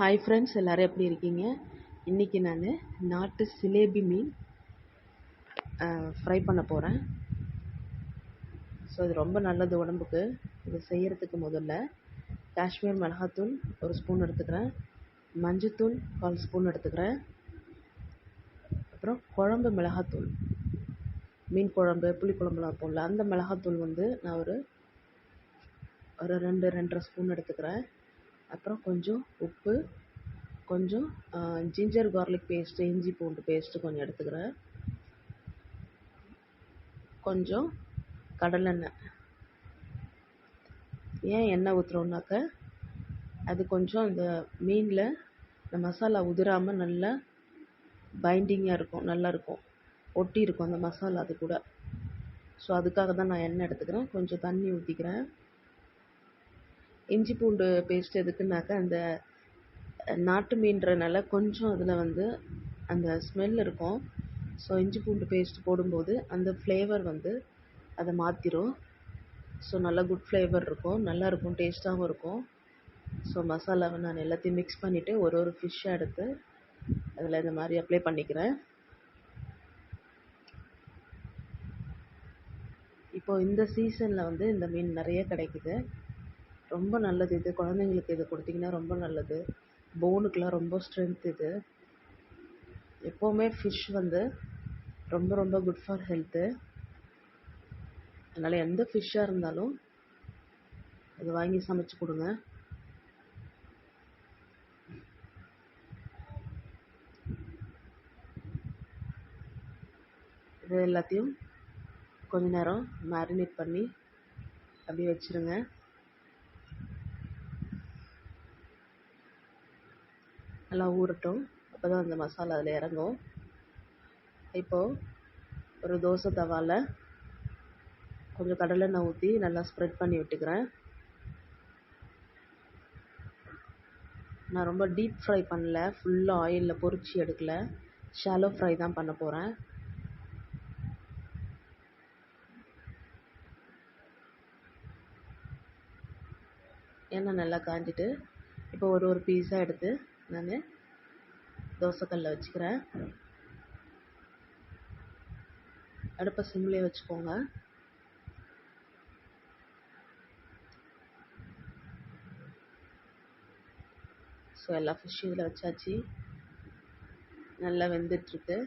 Hi friends எல்லோரும் எப்படி இருக்கீங்க? இன்றைக்கி நான் நாட்டு சிலேபி மீன் ஃப்ரை பண்ண போகிறேன் ஸோ இது ரொம்ப நல்லது உடம்புக்கு. இது செய்கிறதுக்கு முதல்ல காஷ்மீர் மிளகாத்தூள் ஒரு ஸ்பூன் எடுத்துக்கிறேன். மஞ்சத்தூள் கால் ஸ்பூன் எடுத்துக்கிறேன். அப்புறம் குழம்பு மிளகாத்தூள். மீன் குழம்பு புளிக்குழம்புலாம் வைப்போம்ல அந்த மிளகாத்தூள் வந்து நான் ஒரு ஒரு ரெண்டு ரெண்டரை ஸ்பூன் எடுத்துக்கிறேன். அப்புறம் கொஞ்சம் உப்பு கொஞ்சம் ஜிஞ்சர் கார்லிக் பேஸ்ட்டு இஞ்சி பூண்டு பேஸ்ட்டு கொஞ்சம் எடுத்துக்கிறேன். கொஞ்சம் கடலெண்ணெய் ஏன் எண்ணெய் ஊற்றுறோன்னாக்க அது கொஞ்சம் இந்த மீனில் இந்த மசாலா உதிராமல் நல்லா பைண்டிங்காக இருக்கும் நல்லா இருக்கும். ஒட்டி இருக்கும் அந்த மசாலா அது கூட. ஸோ அதுக்காக தான் நான் எண்ணெய் எடுத்துக்கிறேன். கொஞ்சம் தண்ணி ஊற்றிக்கிறேன் இஞ்சி பூண்டு பேஸ்ட் எதுக்குன்னாக்கா அந்த நாட்டு மீன்றனால கொஞ்சம் அதில் வந்து அந்த ஸ்மெல் இருக்கும். ஸோ இஞ்சி பூண்டு பேஸ்ட் போடும்போது அந்த ஃப்ளேவர் வந்து அதை மாற்றிரும் ஸோ நல்லா குட் ஃப்ளேவர் இருக்கும். நல்லாயிருக்கும் டேஸ்ட்டாகவும் இருக்கும். ஸோ மசாலாவை நான் எல்லாத்தையும் மிக்ஸ் பண்ணிவிட்டு ஒரு ஒரு ஃபிஷ்ஷாக எடுத்து அதில் இந்த மாதிரி அப்ளை பண்ணிக்கிறேன். இப்போது இந்த சீசனில் வந்து இந்த மீன் நிறைய கிடைக்குது. ரொம்ப நல்லது இது. குழந்தைங்களுக்கு இது கொடுத்தீங்கன்னா ரொம்ப நல்லது. போனுக்கெலாம் ரொம்ப ஸ்ட்ரென்த் இது. எப்போவுமே ஃபிஷ் வந்து ரொம்ப ரொம்ப குட் ஃபார் ஹெல்த்து அதனால் எந்த ஃபிஷ்ஷாக இருந்தாலும் அது வாங்கி சமைச்சு கொடுங்க. இது எல்லாத்தையும் கொஞ்ச நேரம் மேரினேட் பண்ணி அப்படியே வச்சுருங்க. நல்லா ஊறட்டும். அப்போ தான் அந்த மசாலா அதில் இறங்கும். இப்போது ஒரு தோசை தவாவில் கொஞ்சம் கடலெண்ணெய் ஊற்றி நல்லா ஸ்ப்ரெட் பண்ணி விட்டுக்கிறேன். நான் ரொம்ப டீப் ஃப்ரை பண்ணல. ஃபுல்லாக ஆயிலில் பொரிச்சு எடுக்கல. ஷாலோ ஃப்ரை தான் பண்ண போகிறேன் எண்ணெய் நல்லா காஞ்சிட்டு இப்போ ஒரு ஒரு பீஸாக எடுத்து நான் தோசைக்கல்ல வச்சுக்கிறேன். அடுப்பை சிம்லேயே வச்சுக்கோங்க. ஸோ எல்லா ஃபிஷ்ஷும் இதில் வச்சாச்சு. நல்லா வெந்துட்டுருக்கு.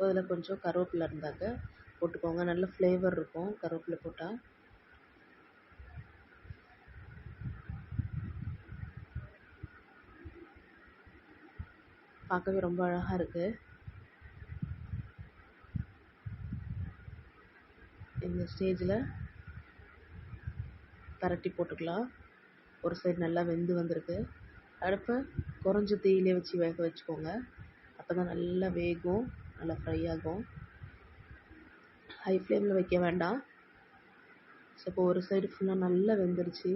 இதில் கொஞ்சம் கருவேப்பிலை இருந்தாக்க போட்டுக்கோங்க. நல்ல ஃப்ளேவர் இருக்கும் கருவேப்பிலை போட்டால் பார்க்கவே ரொம்ப அழகாக இருக்குது இந்த ஸ்டேஜில் பிரட்டி போட்டுக்கலாம். ஒரு சைடு நல்லா வெந்து வந்திருக்கு. அடுப்பை குறைஞ்ச தீயிலே வச்சு வேக வச்சுக்கோங்க. அப்போ தான் நல்லா வேகும் நல்லா ஃப்ரை ஆகும். ஹை ஃப்ளேமில் வைக்க வேண்டாம். ஸோ இப்போ ஒரு சைடு ஃபுல்லாக நல்லா வெந்துருச்சு.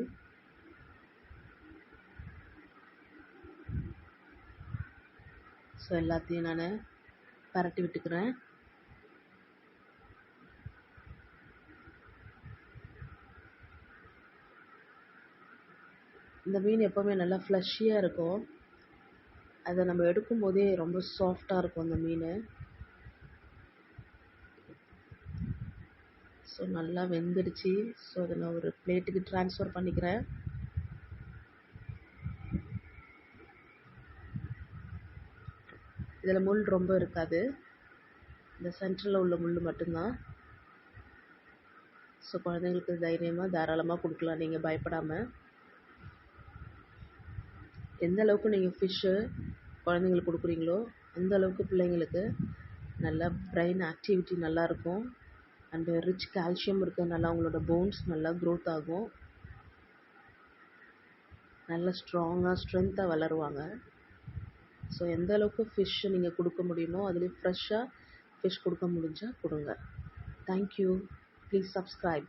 ஸோ எல்லாத்தையும் நான் பரட்டி விட்டுக்கிறேன். இந்த மீன் எப்போவுமே நல்லா ஃப்ளஷியாக இருக்கும். அதை நம்ம எடுக்கும் போதே ரொம்ப சாஃப்டாக இருக்கும் அந்த மீன். ஸோ நல்லா வெந்துடுச்சு. ஸோ அதை நான் ஒரு பிளேட்டுக்கு ட்ரான்ஸ்ஃபர் பண்ணிக்கிறேன். இதில் முள் ரொம்ப இருக்காது. இந்த சென்டரில் உள்ள முள் மட்டும்தான். ஸோ குழந்தைங்களுக்கு தைரியமாக தாராளமாக கொடுக்கலாம். நீங்கள் பயப்படாமல் எந்த அளவுக்கு நீங்கள் ஃபிஷ்ஷு குழந்தைங்களுக்கு கொடுக்குறீங்களோ அந்த அளவுக்கு பிள்ளைங்களுக்கு நல்லா பிரெயின் ஆக்டிவிட்டி நல்லாயிருக்கும் அண்டு ரிச் கால்சியம் இருக்கிறதுனால அவங்களோட போன்ஸ் நல்லா க்ரோத் ஆகும். நல்லா ஸ்ட்ராங்காக ஸ்ட்ரென்த்தாக வளருவாங்க. ஸோ எந்த அளவுக்கு ஃபிஷ் நீங்கள் கொடுக்க முடியுமோ அதுலேயும் ஃப்ரெஷ்ஷாக ஃபிஷ் கொடுக்க முடிஞ்சால் கொடுங்க. Thank you please subscribe